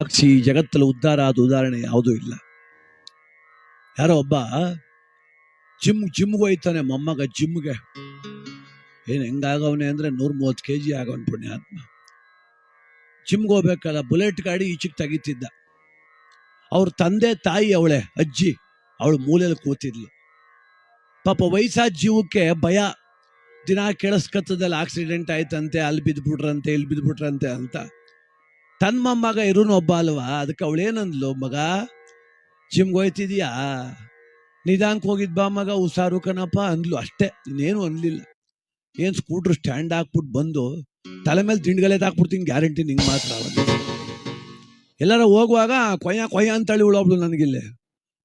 ಈ ಜಗತ್ತಲ್ಲಿ ಉದ್ಧಾರ ಆದ ಉದಾಹರಣೆ ಯಾವುದೂ ಇಲ್ಲ. ಯಾರೋ ಒಬ್ಬ ಜಿಮ್ ಜಿಮ್ಗೆ ಹೋಯ್ತಾನೆ, ಮೊಮ್ಮಗ ಜಿಮ್ಗೆ ಏನು ಹೆಂಗಾಗವನೆ ಅಂದ್ರೆ ನೂರ ಮೂವತ್ತು ಕೆ ಜಿ ಆಗವನ್ ಪುಣ್ಯಾತ್ಮ ಜಿಮ್ಗೆ ಹೋಗ್ಬೇಕಲ್ಲ, ಬುಲೆಟ್ ಗಾಡಿ ಈಚೆಗೆ ತೆಗಿತಿದ್ದ. ಅವ್ರ ತಂದೆ ತಾಯಿ ಅವಳೆ, ಅಜ್ಜಿ, ಅವಳು ಮೂಲೆಯಲ್ಲಿ ಕೂತಿದ್ಲು. ಪಾಪ ವಯಸ್ಸಾದ ಜೀವಕ್ಕೆ ಭಯ. ದಿನ ಕೇಳಿಸ್ಕತ್ತದಲ್ಲಿ ಆಕ್ಸಿಡೆಂಟ್ ಆಯ್ತಂತೆ, ಅಲ್ಲಿ ಬಿದ್ಬಿಟ್ರಂತೆ, ಇಲ್ಲಿ ಬಿದ್ಬಿಟ್ರಂತೆ ಅಂತ. ತನ್ನ ಮೊಮ್ಮಗ ಇರೋನು ಒಬ್ಬ ಅಲ್ವಾ? ಅದಕ್ಕೆ ಅವಳೇನಂದ್ಲು ಮಗ, ಜಿಮ್ಗೆ ಹೋಯ್ತಿದ್ಯಾ? ನಿಧಾನಕ್ಕೆ ಹೋಗಿದ್ ಬಾ ಮಗ, ಹುಷಾರು ಕಣಪ್ಪ ಅಂದ್ಲು. ಅಷ್ಟೇ, ಇನ್ನೇನು ಅನ್ಲಿಲ್ಲ. ಏನು ಸ್ಕೂಟ್ರ್ ಸ್ಟ್ಯಾಂಡ್ ಹಾಕ್ಬಿಟ್ಟು ಬಂದು ತಲೆ ಮೇಲೆ ದಿಂಡ್ಗಲೆ ಹಾಕ್ಬಿಡ್ತೀನಿ ಗ್ಯಾರಂಟಿ ನಿಂಗೆ ಮಾತ್ರ ಎಲ್ಲಾರ ಹೋಗುವಾಗ ಕೊಯ್ಯ ಕೊಯ್ಯ ಅಂತೇಳಿ ಉಳೋಬ್ಳು ನನಗಿಲ್ಲೇ.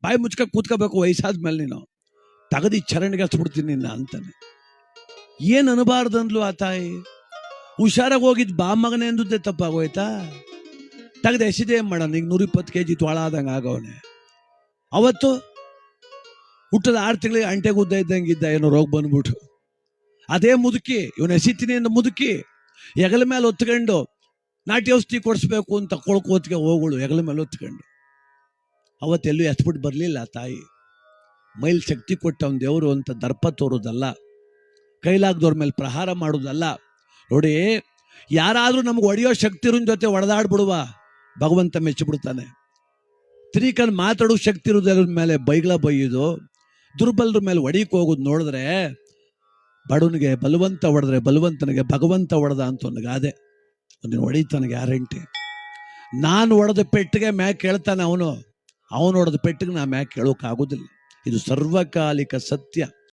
ಬಾಯಿ ಮುಚ್ಕ ಕೂತ್ಕೋಬೇಕು, ವಯಸ್ಸಾದ್ಮೇಲೆ ನೀನು. ತಗದಿ ಚರಣಿಗೆ ಹಚ್ಬಿಡ್ತೀನಿ ನಿನ್ನ ಅಂತಾನೆ. ಏನು ಅನಬಾರ್ದು ಅಂದ್ಲು ಆ ತಾಯಿ? ಹುಷಾರಾಗಿ ಹೋಗಿದ್ ಬಾ ಮಗನೇ ಅಂದದ್ದೇ ತಪ್ಪಾಗೋಯ್ತಾ? ತೆಗ್ದು ಎಸಿದೆ ಮಾಡೋಣ? ಈಗ ನೂರ ಇಪ್ಪತ್ತು ಕೆ ಜಿ ಆದಂಗೆ ಆಗವನೆ. ಅವತ್ತು ಹುಟ್ಟದ ಆರು ತಿಂಗಳಿಗೆ ಅಂಟೆಗೆ ಉದ್ದ ಇದ್ದಂಗೆ ಇದ್ದ ಏನೋ ರೋಗ ಬಂದ್ಬಿಟ್ಟು ಅದೇ ಮುದುಕಿ, ಇವನು ಎಸಿತೀನಿ ಅಂತ ಮುದುಕಿ, ಹೆಗಲ ಮೇಲೆ ಒತ್ಕೊಂಡು ನಾಟಿ ಔಷಧಿ ಕೊಡಿಸ್ಬೇಕು ಅಂತ ಕೊಳ್ಕೋತ್ಗೆ ಹೋಗಳು, ಹೆಗಲ ಮೇಲೆ ಹೊತ್ಕೊಂಡು. ಅವತ್ತೆಲ್ಲೂ ಎತ್ಬಿಟ್ಟು ಬರಲಿಲ್ಲ ತಾಯಿ. ಮೈಲ್ ಶಕ್ತಿ ಕೊಟ್ಟವನ್ ದೇವರು ಅಂತ ದರ್ಪ ತೋರೋದಲ್ಲ, ಕೈಲಾಗದವ್ರ ಮೇಲೆ ಪ್ರಹಾರ ಮಾಡೋದಲ್ಲ ನೋಡಿ, ಯಾರಾದರೂ ನಮ್ಗೆ ಒಡೆಯೋ ಶಕ್ತಿ ಇರೋನ್ ಜೊತೆ ಒಡೆದಾಡ್ಬಿಡುವ ಭಗವಂತ ಮೆಚ್ಚಿಬಿಡ್ತಾನೆ. ತಿರಿಕಲ್ ಮಾತಾಡೋ ಶಕ್ತಿ ಇರೋದ್ರ ಮೇಲೆ ಬೈಗಳ ಬೈಯೋದು, ದುರ್ಬಲರ ಮೇಲೆ ಒಡೆಯಕ್ಕೆ ಹೋಗೋದು ನೋಡಿದ್ರೆ ಬಡವನಿಗೆ ಬಲವಂತ ಹೊಡೆದ್ರೆ ಬಲವಂತನಿಗೆ ಭಗವಂತ ಹೊಡೆದ ಅಂತ ಒಂದು ಗಾದೆ. ಒಂದು ಹೊಡಿತಾನೆ ಗ್ಯಾರಂಟಿ. ನಾನು ಒಡೆದ ಪೆಟ್ಟಿಗೆ ಮ್ಯಾಕ್ ಕೇಳ್ತಾನೆ ಅವನು. ಅವನು ಹೊಡೆದ ಪೆಟ್ಟಿಗೆ ನಾ ಮ್ಯಾಕ್ ಕೇಳೋಕ್ಕಾಗೋದಿಲ್ಲ ಇದು ಸರ್ವಕಾಲಿಕ ಸತ್ಯ.